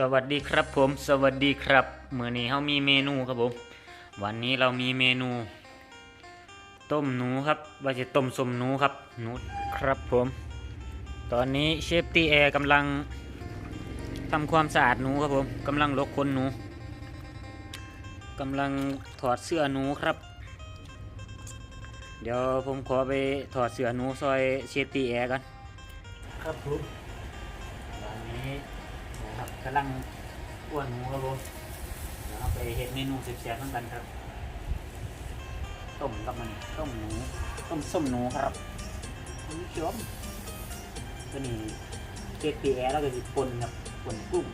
สวัสดีครับผม สวัสดีครับเมื้อนี้เฮามีเมนูครับผม วันนี้เรามีเมนู ต้มหนูครับ ว่าจะต้มสมหนูครับหนูครับผม ตอนนี้เชฟตีแอร์กำลังทำความสะอาดหนูครับผมกำลังลกขนหนูกำลังถอดเสื้อหนูครับ เดี๋ยวผมขอไปถอดเสื้อหนูซอยเชฟตีแอร์กันครับผม กำลังอ้วนหนูครับผมเดี๋ยวเราไปเห็ดเมนูเสียบๆเหมือนกันครับ ต้มกับมันต้มหนูต้มส้มหนูครับคุณผู้ชมตัวนี้เกล็ดปีแอร์แล้วก็จะปนกับปนกุ้ง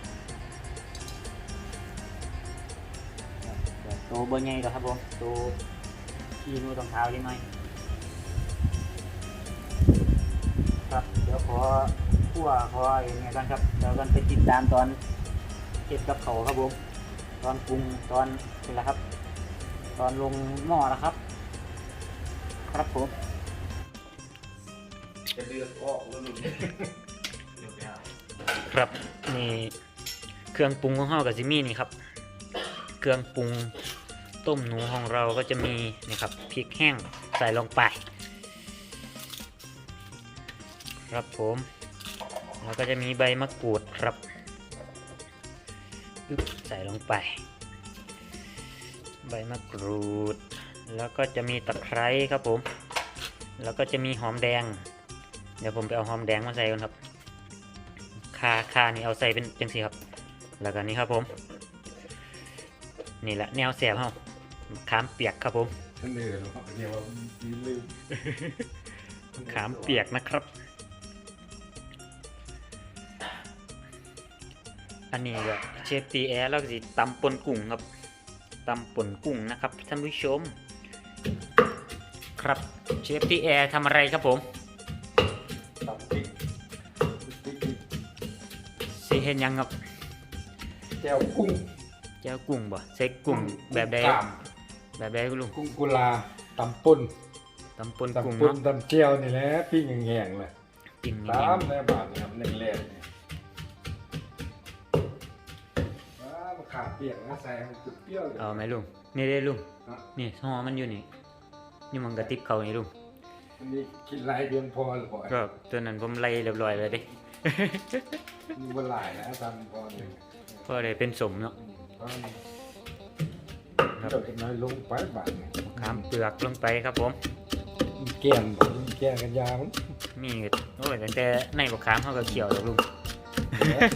ครับเดี๋ยวโตวบนใหญ่แล้วครับผมโตวขี้นูตรงเท้ายังไงครับ เดี๋ยวขอ คั่วขออย่างเงี้ยกันครับเดี๋ยวกันไปติดตามตอนเก็บกับเขาวครับผมตอนปรุงตอนนี่แหละครับ ตอนลงหม้อแล้วครับ ครับผมจะเลือกออกแล้วหลุดเลือกยากครับนี่เครื่องปรุงของเรากับซิมี่นี่ครับ เครื่องปรุงต้มหนูของเราก็จะมีนี่ครับพริกแห้งใส่ลงไป ครับผม แล้วก็จะมีใบมะกรูดครับอึ๊บใส่ลงไป ใบมะกรูด แล้วก็จะมีตะไคร้ครับผม แล้วก็จะมีหอมแดง เดี๋ยวผมไปเอาหอมแดงมาใส่ก่อนครับคาคานี่เอาใส่เป็นจังสีครับ แล้วก็นี่ครับผม นี่แหละแนวแสบเฮาขามเปียกครับผมท่านเหนื่อยหรอกเนี่ยว่ามีลืมขามเปียกนะครับ อันนี้ก็เชฟตีแอร์แล้วก็สิตำปนกุ้งครับตำปนกุ้งนะครับท่านผู้ชม ครับเชฟตีแอร์ทำอะไรครับผมตับพริกพริกพริกสิเห็นยังครับแก้วกุ้งเจ้ากุ้งบ่ใส่กุ้งแบบใดกล้ามแบบใดคุณลุงกุ้งกุลาตำป่นตำปนกุ้งตำป่นเนาะตำเจียวนี่แหละปิ้งแห้งๆเลยกินตานี่มในบาทนี่ครับหนึ่งเขามเปียกนะใส่ให้เปรี้ยวๆเลย เอาไหมลุง นี่ได้ลุงอะนี่ห่อมันอยู่นี่ นี่มันกระติบเขานี่ลุง อันนี้กินไรเพียงพอหรือเปล่าก็ตัวนั้นผมไล่เรียบร้อยเลยเด้มีเวลานะตามพอหนึ่งเพราะได้เป็นสมเนาะครับ เดี๋ยวจะน้อยลงไปบาทนี่ขามเปลือกลงไปครับผม แก้มแก้มกันยามันมีโอ้ยตั้งแต่ในบกขามเขาก็เขียวแล้วลุง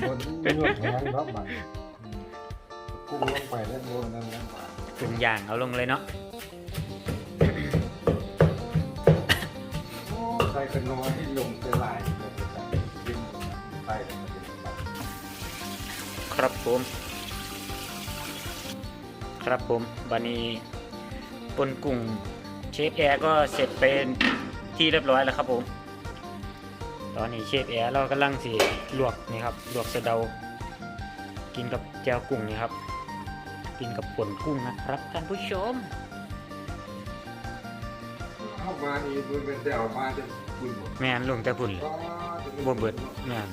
คนเลือกแพงครับมัน กุ้งลงไปแล้วโดนนั่นนั่นมาถึงอย่างเอาลงเลยเนาะโอ้ใส่กันน้อยที่ลงไปลายลงไปใส่ยิ้มไปแล้วมันเป็นแบบครับผม ครับผมบันนี้ปนกุ้งเชฟแอร์ก็เสร็จเป็นที่เรียบร้อยแล้วครับผม ตอนนี้เชฟแอร์เรากำลังสิลวกนี่ครับลวกสะเดา กินกับแจวกุ้งนี่ครับ กินกับป่นกุ้งนะครับท่านผู้ชมเข้ามานี่มันเป็นแต่ออกมาจะคุณหมดแม่นลงแต่พุ่นเลยบ่เบิดแม่น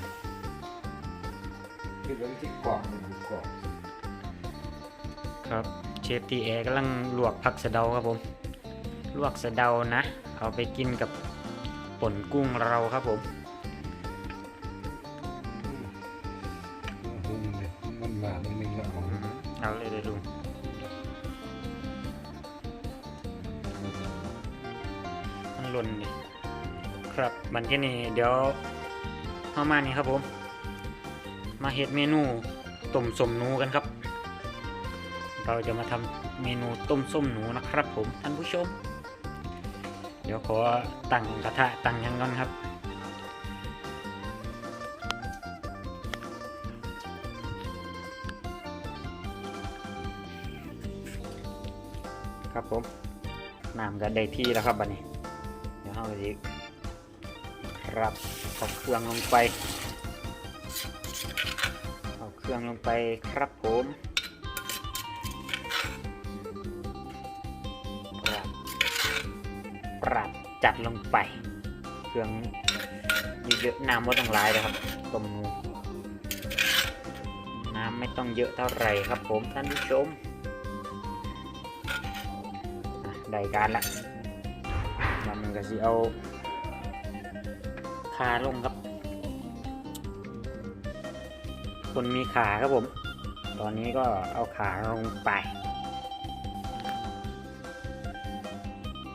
คือเรื่องที่กรอบมันกรอบครับเชฟตีแอร์กำลังลวกผักสะเดาครับผม ลวกสะเดานะ เอาไปกินกับป่นกุ้งเราครับผม เอาเลยเลยลุงมันหล่นดิครับบันที่นี่เดี๋ยวเข้ามานี่ครับผม มาเฮ็ดเมนูต้มส้มหนูกันครับ เราจะมาทำเมนูต้มส้มหนูนะครับผมท่านผู้ชม เดี๋ยวขอตั้งกระทะตั้งยังก่อนครับ ผมน้ำก็ได้ที่แล้วครับบัดนี้ เดี๋ยวเราจะครับเอาเครื่องลงไปเอาเครื่องลงไปครับผมปรับปรับจัดลงไป เครื่องเยอะๆน้ำว่าต้องหลายนะครับต้มนูน้ำไม่ต้องเยอะเท่าไหร่ครับผมท่านผู้ชม ได้การละมันก็สิเอาขาลงครับ คนมีขาครับผม ตอนนี้ก็เอาขาลงไป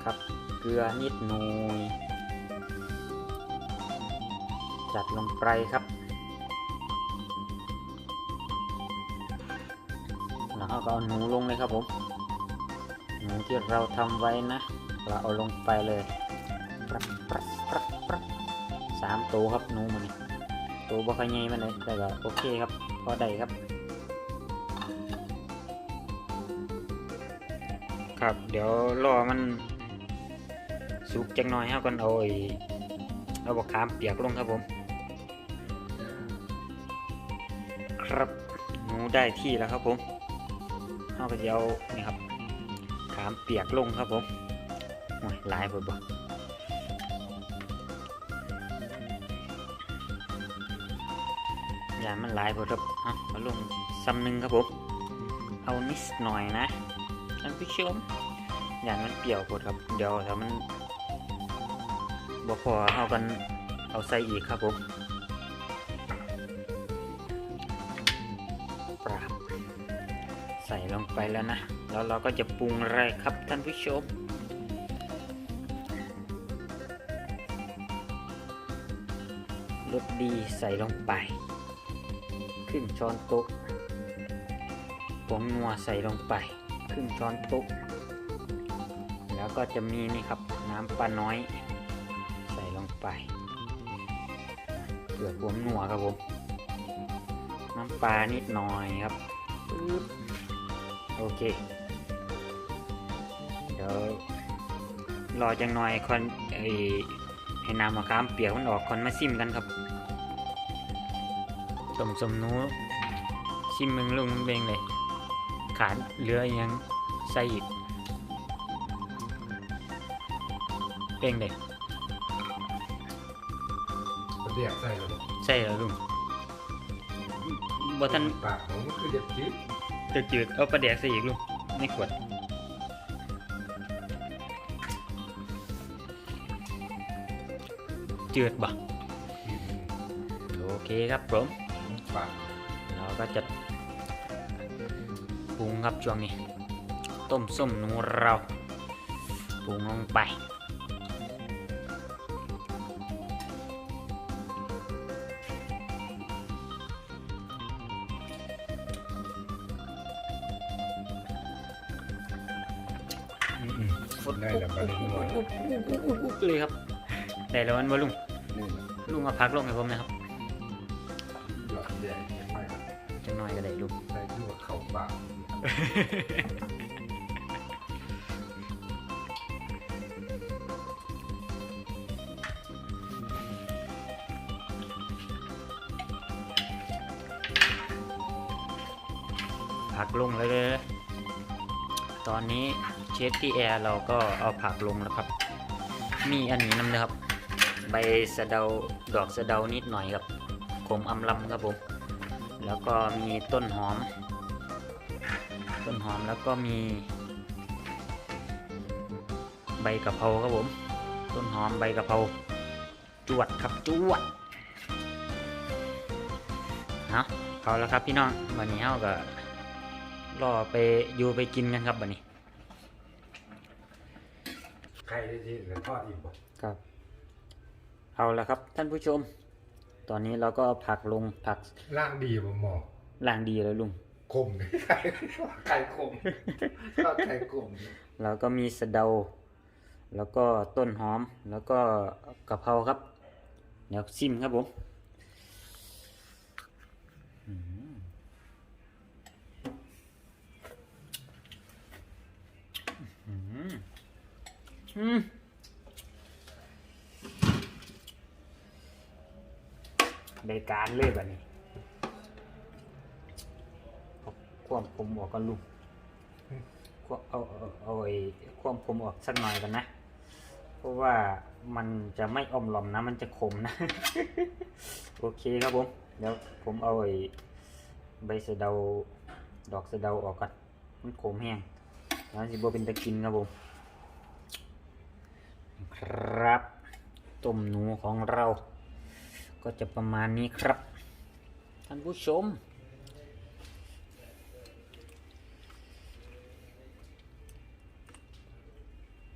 ครับเกลือนิดหน่อยจัดลงไปครับแล้วก็เอาหนูลงเลยครับผม ที่เราทำไว้นะ เราเอาลงไปเลยปรับปรับปรับปรับสามตัวครับหนูมันตัวบ่ค่อยใหญ่มันเลยแต่ก็โอเคครับพอได้ครับ ครับ เดี๋ยวรอมันสุกจังหน่อยเฮาก่อนเอาไอ้เอาบะขามเปียกลงครับผม ครับหนูได้ที่แล้วครับผมเฮาก็จะเอานี่ครับ ขามเปียกลงครับผมหลายเบิดบ่อย่ามันหลายเบิดครับเอาเอาลงซ้ำหนึ่งครับผม เอานิดหน่อยนะท่านผู้ชมอย่างมันเปียวโพดครับ เดี๋ยวถ้ามันบ่พอเอากันเอาใส่อีกครับผมปราบใส่ลงไปแล้วนะ แล้วเราก็จะปรุงอะไรครับท่านผู้ชม รสดีใส่ลงไป ครึ่งช้อนโต๊ะผงนัวใส่ลงไป ครึ่งช้อนโต๊ะแล้วก็จะมีนี่ครับน้ำปลาน้อย ใส่ลงไปเกลือผงนัวครับผม น้ำปลานิดหน่อยครับโอเค ยวรอจังหน่อยคอนไอให้น้ำมะขามเปียกมันออกคอนมาซิมกันครับต้มสมหนูชิมมึงลุงเบงเลย ขาดเหลืออีกยังใส่อีกเป้งเลยประเดี๋ยวใส่แล้วบอกใช่แล้วลุงบ่ทันปากผมก็คือเด็ดจิ๊บจะจืดเอาปลาแดกใส่อีกลุงในขวด จืดบ่โอเคครับผมเราก็จะปรุงครับช่วงนี้ ต้มส้มนูเราปรุงลงไปอืมๆฟดได้แล้วปลาเล็กน้อยอุ๊บเลยครับ ได้แล้วมันบ่ลุง ลุงเอาพักลงให้ผมนะครับหยอดแดงไม่ครับจังน่อยก็ได้ลุงใส่ที่ว่าเข้าปาผักลงเลย ตอนนี้เชฟที่แอร์เราก็เอาผักลงแล้วครับ มีอันนี้น้ำนะครับ ใบสะเดาดอกสะเดานิดหน่อยครับขมอำลำครับผมแล้วก็มีต้นหอม ต้นหอมแล้วก็มี ใบกะเพราครับผม ต้นหอมใบกะเพราจวดครับจวดเอาเอาแล้วครับพี่น้องวันนี้เราก็รอไปอยู่ไปกินกันครับวันนี้ ใครได้ที่เหลือทอดอีกบ่ครับ เอาละครับท่านผู้ชม ตอนนี้เราก็เอาผักลงผักล่างดีบ่หมอล่างดีแล้วลุงคมไข่ไข่คมชอบไข่คมแล้วก็มีสะเดา แล้วก็ต้นหอมแล้วก็กะเพราครับ เดี๋ยวซิมครับผมอืม อืมอืมได้การเลยแบบนี้เอาความผมออกกันลุงควเอาเอาเอาไอ้ความผมออกสักหน่อยกันนะ เพราะว่ามันจะไม่อมหลอมนะ มันจะขมนะ โอเคครับผม เดี๋ยวผมเอาไอ้ใบสะเดาดอกสะเดาออกก่อน มันขมแห้งแล้วสิบ่เป็นตะกินครับผม ครับต้มหนูของเรา ก็จะประมาณนี้ครับ ท่านผู้ชม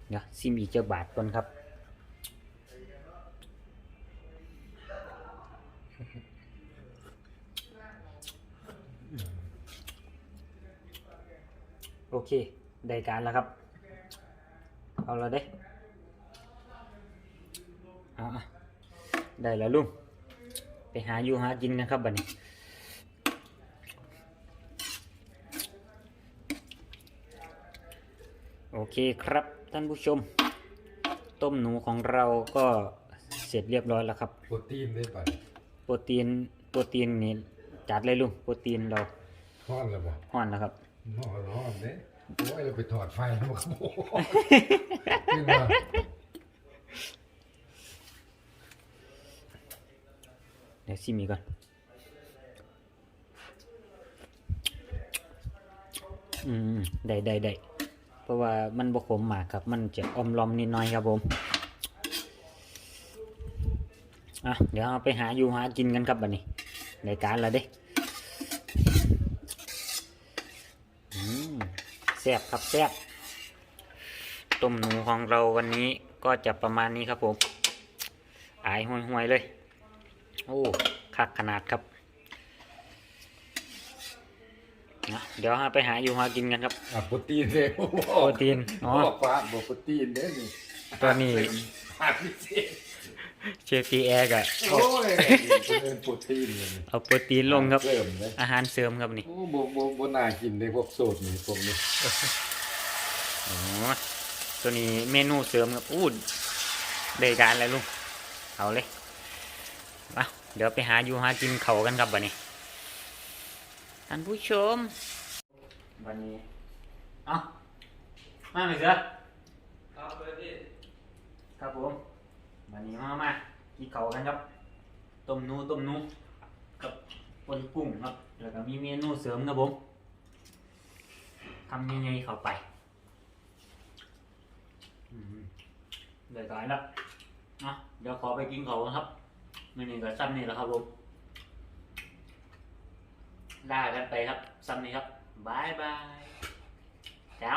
เดี๋ยวซิมอีกเจ้าบาทก่อนครับโอเค ได้การแล้วครับ เอาละเด้อาอะได้แล้วลุง ไปหาอยู่หากินนะครับบัดนี้โอเคครับท่านผู้ชม ต้มหนูของเราก็เสร็จเรียบร้อยแล้วครับ โปรตีนได้ป่ะโปรตีนโปรตีนนี่จัดเลยลุงโปรตีนเราห้อนแล้วบ่ห่อนแล้วครับห้อนร้อนเด้โอ้ยเราไปถอดไฟแล้วมันขโมยจริงว่า ดี๋ยวซิมีก่อนอืมได้ได้ได้เพราะว่ามันบกขมมากครับ มันจะอมลอมนิดหน่อยครับผมอะเดี๋ยวเอาไปหาอยู่หากินกันครับบัดนี้ในการละเด้อืมแซ่บครับแซ่บต้มหนูของเราวันนี้ก็จะประมาณนี้ครับผม อายห่วยๆเลย โอ้คักขนาดครับนะเดี๋ยวหาไปหาอยู่หากินกันครับ อะโปรตีนเลยโปรตีนอ๋อ บอกว่าบอกโปรตีนเด้นี่ตัวนี้ผักพิเศษเชฟพีแอร์กะโอ้ยเป็นโปรตีนเลยนี่เอาโปรตีนลงครับ เสริมเลยอาหารเสริมครับนี่โอ้โบโบโบน่ากินเลยพวกสูตรนี่พวกนี้อ๋อตัวนี้เมนูเสริมครับอู้ได้การแล้วลุงเอาเลย มาเดี๋ยวไปหาอยู่หากินเขาวกันครับบันนี้ท่านผู้ชมวันนี้เอามาไหมเสือครับเพื่อนพี่ครับผมวันนี้มามากินเขาวกันครับต้มหนูต้มหนูกับปนกุ้งครับแล้วก็มีเมนูเสริมครับผมทำยังไงเข้าไปอืมเดี๋ยวก่อนแล้วนะเดี๋ยวขอไปกินเขาวกันครับไมินิกับซ้ำนี่แหละครับผมลากันไปครับซ้ำนี่ครับบายบายจ้า